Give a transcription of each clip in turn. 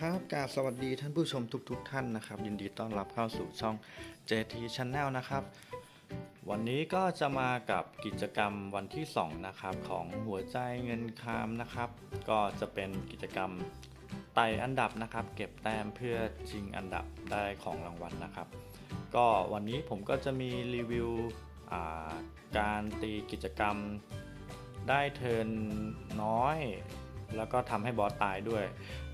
ครับกาสวัสดีท่านผู้ชมทุกๆทท่านนะครับ ยินดีต้อนรับเข้าสู่ช่อง JT Channel นะครับ วันนี้ก็จะมากับกิจกรรมวันที่ 2 นะครับ ของหัวใจเงินคามนะครับ ก็จะเป็นกิจกรรมไต่อันดับนะครับ เก็บแต้มเพื่อชิงอันดับได้ของรางวัลนะครับ ก็วันนี้ผมก็จะมีรีวิวการตีกิจกรรมได้เทินน้อย แล้วก็ทำให้บอสตายด้วย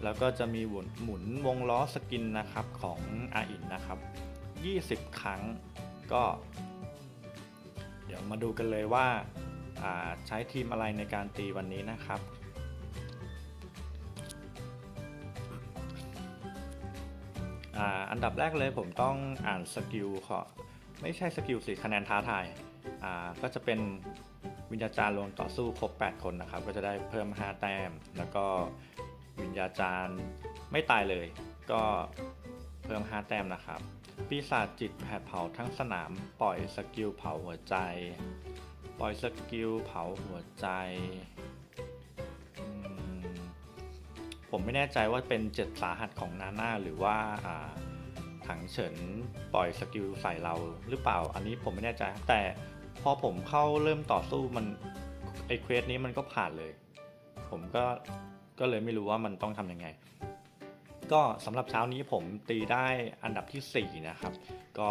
แล้วก็จะมีหมุนหมุนวงล้อสกินนะครับของอาอินนะครับ 20 ครั้งก็ เดี๋ยวมาดูกันเลยว่าาใช้ทีมอะไรในการตีวันนี้นะครับอ,อันดับแรกเลยผมต้องอ่านสกิลขอ ไม่ใช่สกิลสิคะแนนท้าทายอ่าก็จะเป็นวิญญาจารย์ลงต่อสู้ครบ 8 คนนะครับ ก็จะได้เพิ่ม 5 แต้ม แล้วก็วิญญาจารย์ไม่ตายเลย ก็เพิ่ม 5 แต้มนะครับ ปีศาจจิตแผดเผาทั้งสนามปล่อยสกิลเผาหัวใจ ปล่อยสกิลเผาหัวใจ ผมไม่แน่ใจว่าเป็นเจ็ดสาหัสของนาน่าหรือว่าอ่า ถังเฉินปล่อยสกิลใส่เราหรือเปล่า อันนี้ผมไม่แน่ใจแต่พอผมเข้าเริ่มต่อสู้มันไอเควสนี้มันก็ผ่านเลย ผมก็ก็เลยไม่รู้ว่ามันต้องทำยังไง ก็สำหรับเช้านี้ผมตีได้อันดับที่ 4 นะครับ ก็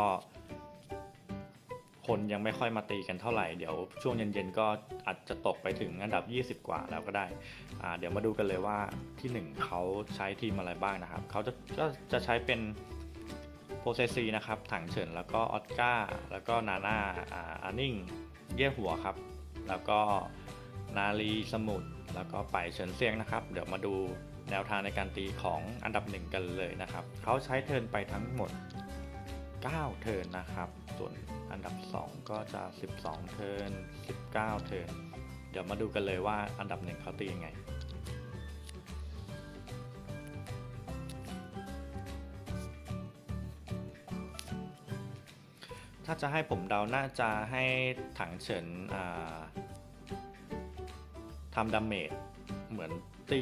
คนยังไม่ค่อยมาตีกันเท่าไหร่ เดี๋ยวช่วงเย็นๆก็อาจจะตกไปถึงอันดับ 20 กว่าแล้วก็ได้ เดี๋ยวมาดูกันเลยว่าที่ 1เขาใช้ทีมอะไรบ้างนะครับ เขาจะก็จะใช้เป็น โปรเซซีนะครับ ถังเฉิน แล้วก็ออสการ์แล้วก็นาน่าอานิ่ง เย่หัวครับ แล้วก็นาลีสมุทรแล้วก็ไปเฉินเซียงนะครับ เดี๋ยวมาดูแนวทางในการตีของอันดับหนึ่งกันเลยนะครับ เขาใช้เทินไปทั้งหมด 9 เทินนะครับ ส่วนอันดับ 2 ก็จะ 12 เทิน19 เทินเดี๋ยวมาดูกันเลยว่าอันดับหนึ่งเขาตียังไง ถ้าจะให้ผมเดาน่าจะให้ถังเฉินทำดาเมจเหมือนตี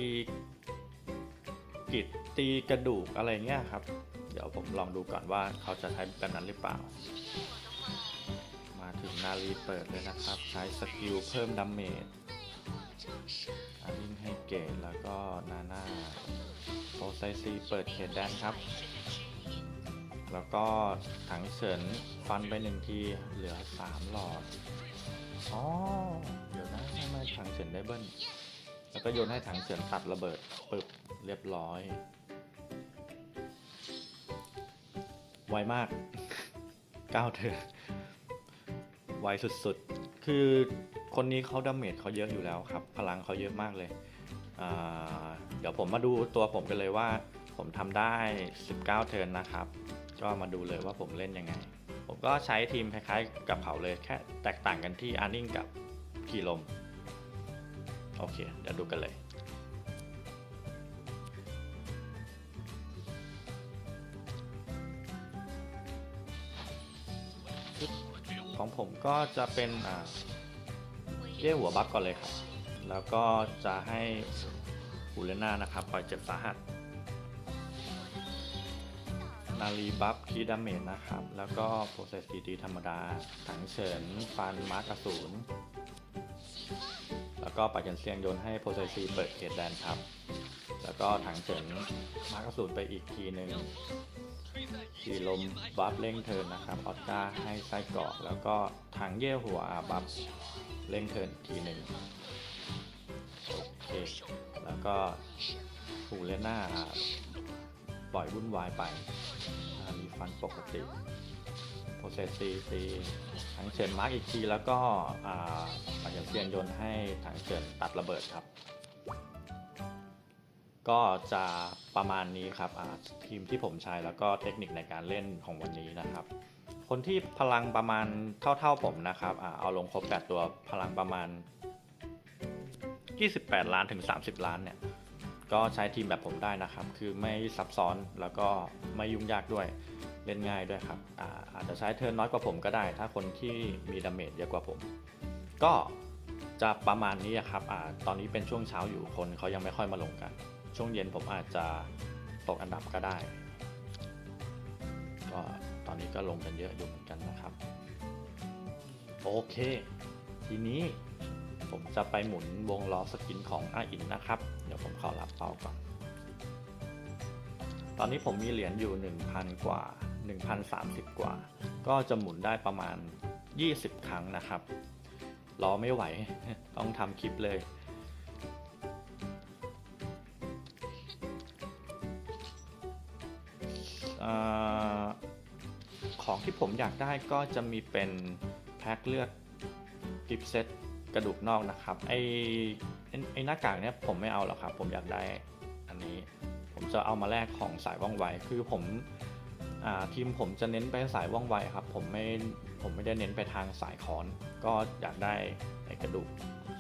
กิดตีกระดูกอะไรเงี้ยครับ เดี๋ยวผมลองดูก่อนว่าเขาจะใช้แบบนั้นหรือเปล่า มาถึงนาลีเปิดเลยนะครับ ใช้สกิลเพิ่มดาเมจอาลิงให้เกตแล้วก็นาน่าโปรไซซีเปิดเขตแดนครับ แล้วก็ถังเฉินฟันไปหนึ่งทีเหลือ3หลอด อ๋อ เดี๋ยวนะทำไมถังเฉินได้เบิ้ล แล้วก็โยนให้ถังเฉินตัดระเบิดปึบเรียบร้อย ไวมากก้าวเธอไวสุดๆ คือคนนี้เขาดาเมจเขาเยอะอยู่แล้วครับ พลังเขาเยอะมากเลย เดี๋ยวผมมาดูตัวผมกันเลยว่าผมทำได้ 19 เทิร์นนะครับ ก็มาดูเลยว่าผมเล่นยังไง ผมก็ใช้ทีมคล้ายๆกับเขาเลยแค่แตกต่างกันที่อาร์นิ่งกับขี่ลม โอเค เดี๋ยวดูกันเลยของผมก็จะเป็นเรียกหัวบัฟก่อนเลยครับ แล้วก็จะให้อูเลน่านะครับคอยเจ็บสาหัส นารีบัฟคีดาเมจนะครับ แล้วก็โปรเซสดีธรรมดา ถังเฉินฟันมาร์กอสูรแล้วก็ปัจจันเซียงโยนให้โปรเซสซีเปิดเขตแดนครับ แล้วก็ถังเฉินมาร์กอสูรไปอีกทีหนึ่งขี่ลมบัฟเร่งเทินนะครับออสการ์ให้ไส้เกาะ แล้วก็ถังเย่หัวอาบัฟเร่งเทินทีหนึ่งโอเค แล้วก็หูเลน่า ปล่อยวุ่นวายไปมีฟันปกติโปรเซสซีตีถังเฉินมาร์กอีกทีแล้วก็อ่าปัจจันเซียนยนให้ถังเฉินตัดระเบิดครับ ก็จะประมาณนี้ครับทีมที่ผมใช้แล้วก็เทคนิคในการเล่นของวันนี้นะครับคนที่พลังประมาณเท่าๆผมนะครับอเอาลงครบ8ตัวพลังประมาณ 28 ล้านถึง 30 ล้านเนี่ย ก็ใช้ทีมแบบผมได้นะครับ คือไม่ซับซ้อนแล้วก็ไม่ยุ่งยากด้วยเล่นง่ายด้วยครับอาอาจจะใช้เทิร์นน้อยกว่าผมก็ได้ ถ้าคนที่มีดาเมจเยอะกว่าผม ก็จะประมาณนี้ครับอตอนนี้เป็นช่วงเช้าอยู่คนเขายังไม่ค่อยมาลงกัน ช่วงเย็นผมอาจจะตกอันดับก็ได้ ก็ตอนนี้ก็ลงกันเยอะอยู่เหมือนกันนะครับ โอเค ทีนี้ ผมจะไปหมุนวงล้อสกินของอาอินนะครับ เดี๋ยวผมขอรับเป้าก่อน ตอนนี้ผมมีเหรียญอยู่ 1,000 กว่า 1,030 กว่า ก็จะหมุนได้ประมาณ 20 ครั้งนะครับ รอไม่ไหว ต้องทำคลิปเลยอของที่ผมอยากได้ก็จะมีเป็นแพ็คเลือกกิฟเซต กระดูกนอกนะครับไอไอหน้ากากเนี้ยผมไม่เอาหรอกครับ ผมอยากได้อันนี้ ผมจะเอามาแลกของสายว่องไวคือผมอ่าทีมผมจะเน้นไปสายว่องไวครับ ผมไม่ผมไม่ได้เน้นไปทางสายคอน ก็อยากได้ไอกระดูก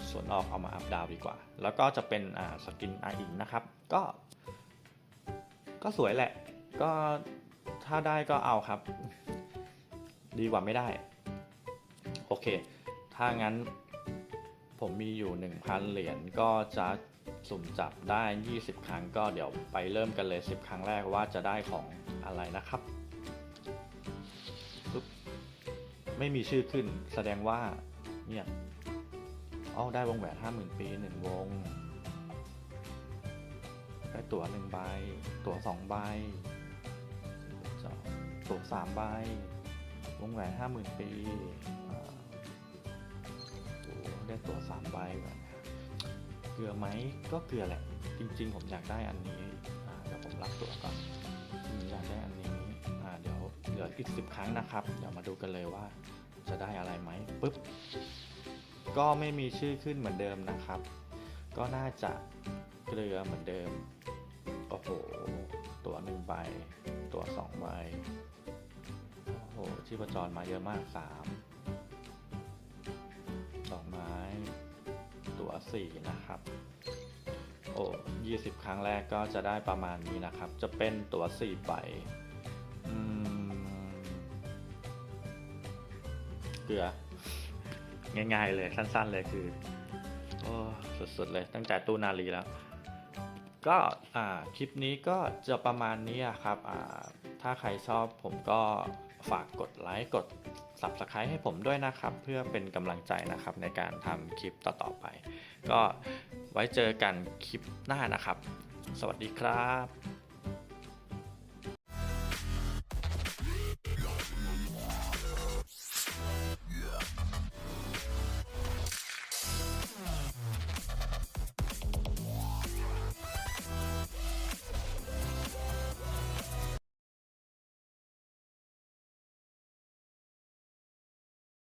ส่วนนอกเอามาอัพดาวดีกว่า แล้วก็จะเป็นอ่าสกินอาอินนะครับ ก็ ก็สวยแหละ ก็ถ้าได้ก็เอาครับ ดีกว่าไม่ได้ โอเค ถ้างั้น ผมมีอยู่ 1,000 เหรียญก็จะสุ่มจับได้ 20 ครั้งก็เดี๋ยวไปเริ่มกันเลย 10 ครั้งแรกว่าจะได้ของอะไรนะครับปึ๊บไม่มีชื่อขึ้นแสดงว่าเนี่ยอ๋อได้วงแหวน 50,000 ปี 1 วง ได้ตั๋วหนึ่งใบ ตั๋วสองใบตั๋วสามใบ วงแหวนห้าหมื่นปี ได้ตั๋วสามใบแบบเกลือไหมก็เกลือแหละ จริง ๆ ผมอยากได้อันนี้เดี๋ยวผมรับตั๋วก่อนอยากได้อันนี้เดี๋ยวเหลืออีกสิบครั้งนะครับ เดี๋ยวมาดูกันเลยว่าจะได้อะไรไหมปึ๊บก็ไม่มีชื่อขึ้นเหมือนเดิมนะครับ ก็น่าจะเกลือเหมือนเดิมโอ้โหตัวหนึ่งใบ ตัวสองใบโอ้โหชีพจรมาเยอะมากสาม ดอกไม้ ตัวสี่นะครับ โอ้ยี่สิบครั้งแรกก็จะได้ประมาณนี้นะครับ จะเป็นตัวสี่ใบเกลือ ง่ายๆเลยสั้น ๆ เลยคือ โอ้สุด ๆ เลยตั้งแต่ตู้นาลีแล้ว ก็อ่าคลิปนี้ก็จะประมาณนี้อะครับอ่าถ้าใครชอบผมก็ฝากกดไลค์กด Subscribe ให้ผมด้วยนะครับ เพื่อเป็นกำลังใจนะครับในการทำคลิปต่อๆไป ก็ไว้เจอกันคลิปหน้านะครับ สวัสดีครับ